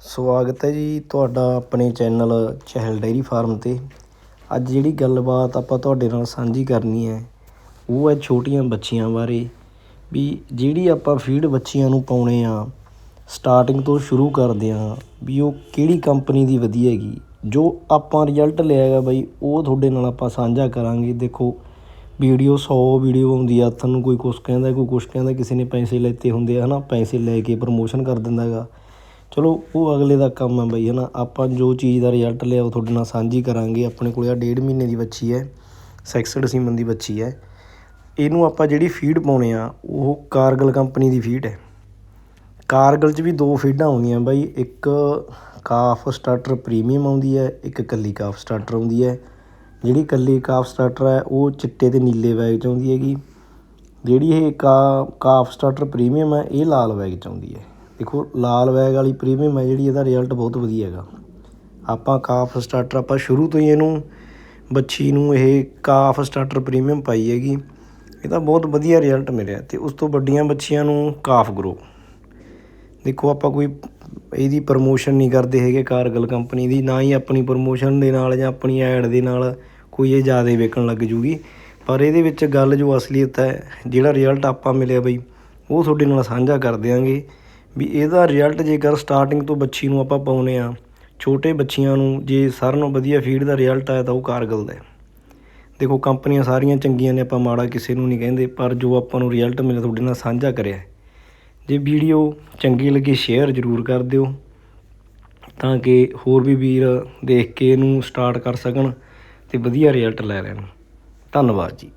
ਸਵਾਗਤ ਹੈ ਜੀ ਤੁਹਾਡਾ ਆਪਣੇ ਚੈਨਲ ਚਹਿਲ ਡੇਅਰੀ ਫਾਰਮ ਤੇ। ਅੱਜ ਜਿਹੜੀ ਗੱਲਬਾਤ ਆਪਾਂ ਤੁਹਾਡੇ ਨਾਲ ਸਾਂਝੀ ਕਰਨੀ ਹੈ, ਉਹ ਹੈ ਛੋਟੀਆਂ ਬੱਚੀਆਂ ਬਾਰੇ। ਵੀ ਜਿਹੜੀ ਆਪਾਂ ਫੀਡ ਬੱਚੀਆਂ ਨੂੰ ਪਾਉਣੇ ਆ ਸਟਾਰਟਿੰਗ ਤੋਂ ਸ਼ੁਰੂ ਕਰਦੇ ਆ, ਵੀ ਉਹ ਕਿਹੜੀ ਕੰਪਨੀ ਦੀ ਵਧੀਆ ਹੈਗੀ। ਜੋ ਆਪਾਂ ਰਿਜ਼ਲਟ ਲਿਆ ਹੈਗਾ ਬਾਈ, ਉਹ ਤੁਹਾਡੇ ਨਾਲ ਆਪਾਂ ਸਾਂਝਾ ਕਰਾਂਗੇ। ਦੇਖੋ, ਵੀਡੀਓ 100 ਵੀਡੀਓ ਆਉਂਦੀ ਆ ਤੁਹਾਨੂੰ ਕੋਈ ਕੁਛ ਕਹਿੰਦਾ, ਕੋਈ ਕੁਛ ਕਹਿੰਦਾ, ਕਿਸੇ ਨੇ ਪੈਸੇ ਲੈਤੇ ਹੁੰਦੇ ਆ, ਹਨਾ? ਪੈਸੇ ਲੈ ਕੇ ਪ੍ਰਮੋਸ਼ਨ ਕਰ ਦਿੰਦਾ ਹੈਗਾ। ਚਲੋ, ਉਹ ਅਗਲੇ ਦਾ ਕੰਮ ਹੈ ਬਈ ਨਾ ਆਪਾਂ ਜੋ ਚੀਜ਼ ਦਾ ਰਿਜ਼ਲਟ ਲਿਆ, ਉਹ ਤੁਹਾਡੇ ਨਾਲ ਸਾਂਝੀ ਕਰਾਂਗੇ। ਆਪਣੇ ਕੋਲ ਆ ਡੇਢ ਮਹੀਨੇ ਦੀ ਬੱਚੀ ਹੈ, ਸੈਕਸਡ ਸੀਮਨ ਦੀ ਬੱਚੀ ਹੈ। ਇਹਨੂੰ ਆਪਾਂ ਜਿਹੜੀ ਫੀਡ ਪਾਉਣੇ ਆ, ਉਹ ਕਾਰਗਲ ਕੰਪਨੀ ਦੀ ਫੀਡ ਹੈ। ਕਾਰਗਲ 'ਚ ਵੀ ਦੋ ਫੀਡਾਂ ਆਉਂਦੀਆਂ ਬਾਈ। ਇੱਕ ਕਾਫ ਸਟਾਰਟਰ ਪ੍ਰੀਮੀਅਮ ਆਉਂਦੀ ਹੈ, ਇੱਕ ਕੱਲੀ ਕਾਫ ਸਟਾਰਟਰ ਆਉਂਦੀ ਹੈ। ਜਿਹੜੀ ਕੱਲੀ ਕਾਫ ਸਟਾਰਟਰ ਹੈ, ਉਹ ਚਿੱਟੇ ਤੇ ਨੀਲੇ ਬੈਗ 'ਚ ਆਉਂਦੀ ਹੈਗੀ। ਜਿਹੜੀ ਇਹ ਕਾ ਕਾਫ ਸਟਾਰਟਰ ਪ੍ਰੀਮੀਅਮ ਹੈ, ਇਹ ਲਾਲ ਬੈਗ 'ਚ ਆਉਂਦੀ ਹੈ। ਦੇਖੋ, ਲਾਲ ਬੈਗ ਵਾਲੀ ਪ੍ਰੀਮੀਅਮ ਹੈ ਜਿਹੜੀ, ਇਹਦਾ ਰਿਜ਼ਲਟ ਬਹੁਤ ਵਧੀਆ ਹੈਗਾ। ਆਪਾਂ ਕਾਫ ਸਟਾਰਟਰ ਆਪਾਂ ਸ਼ੁਰੂ ਤੋਂ ਹੀ ਇਹਨੂੰ, ਬੱਚੀ ਨੂੰ ਇਹ ਕਾਫ ਸਟਾਰਟਰ ਪ੍ਰੀਮੀਅਮ ਪਾਈ ਹੈਗੀ। ਇਹਦਾ ਬਹੁਤ ਵਧੀਆ ਰਿਜ਼ਲਟ ਮਿਲਿਆ ਤੇ ਉਸ ਤੋਂ ਵੱਡੀਆਂ ਬੱਚੀਆਂ ਨੂੰ ਕਾਫ ਗਰੋ ਦੇਖੋ, ਆਪਾਂ ਕੋਈ ਇਹਦੀ ਪ੍ਰਮੋਸ਼ਨ ਨਹੀਂ ਕਰਦੇ ਹੈਗੇ ਕਾਰਗਲ ਕੰਪਨੀ ਦੀ, ਨਾ ਹੀ ਆਪਣੀ ਪ੍ਰਮੋਸ਼ਨ ਦੇ ਨਾਲ ਜਾਂ ਆਪਣੀ ਐਡ ਦੇ ਨਾਲ ਕੋਈ ਇਹ ਜ਼ਿਆਦਾ ਵਿਕਣ ਲੱਗ ਜੂਗੀ। ਪਰ ਇਹਦੇ ਵਿੱਚ ਗੱਲ ਜੋ ਅਸਲੀਅਤ ਹੈ, ਜਿਹੜਾ ਰਿਜ਼ਲਟ ਆਪਾਂ ਮਿਲਿਆ ਬਈ, ਉਹ ਤੁਹਾਡੇ ਨਾਲ ਸਾਂਝਾ ਕਰ ਦਿਆਂਗੇ। ਵੀ ਇਹਦਾ ਰਿਜ਼ਲਟ ਜੇਕਰ ਸਟਾਰਟਿੰਗ ਤੋਂ ਬੱਚੀ ਨੂੰ ਆਪਾਂ ਪਾਉਨੇ ਆ ਛੋਟੇ ਬੱਚੀਆਂ ਨੂੰ ਜੇ ਸਾਰਿਆਂ ਨੂੰ ਵਧੀਆ ਫੀਡ ਦਾ ਰਿਜ਼ਲਟ ਆਇਆ ਤਾਂ ਉਹ ਕਾਰਗਲ ਦਾ ਦੇਖੋ, ਕੰਪਨੀਆਂ ਸਾਰੀਆਂ ਚੰਗੀਆਂ ਨੇ, ਆਪਾਂ ਮਾੜਾ ਕਿਸੇ ਨੂੰ ਨਹੀਂ ਕਹਿੰਦੇ, ਪਰ ਜੋ ਆਪਾਂ ਨੂੰ ਰਿਜ਼ਲਟ ਮਿਲਿਆ ਤੁਹਾਡੇ ਨਾਲ ਸਾਂਝਾ ਕਰਿਆ ਜੇ ਵੀਡੀਓ ਚੰਗੀ ਲੱਗੀ ਸ਼ੇਅਰ ਜ਼ਰੂਰ ਕਰ ਦਿਓ, ਤਾਂ ਕਿ ਹੋਰ ਵੀ ਵੀਰ ਦੇਖ ਕੇ ਇਹਨੂੰ ਸਟਾਰਟ ਕਰ ਸਕਣ ਤੇ ਵਧੀਆ ਰਿਜ਼ਲਟ ਲੈ ਲੈਣ। ਧੰਨਵਾਦ ਜੀ।